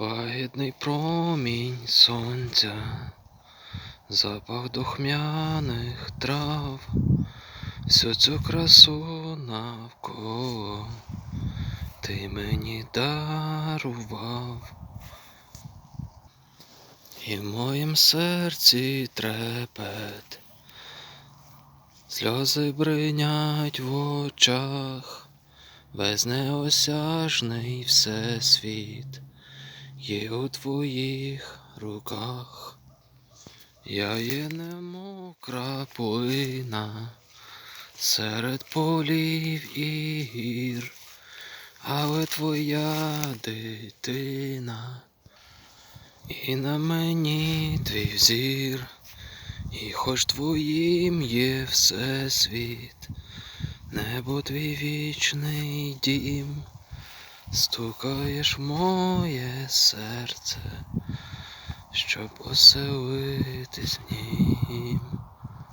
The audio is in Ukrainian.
Лагідний промінь сонця, запах духмяних трав, всю цю красу навколо ти мені дарував. І в моїм серці трепет, сльози бринять в очах, весь неосяжний всесвіт є у твоїх руках. Я є немов краплина серед полів і гір, але твоя дитина, і на мені твій взір, і хоч твоїм є всесвіт, небо твій вічний дім, стукаєш моє серце, щоб оселитись в нім.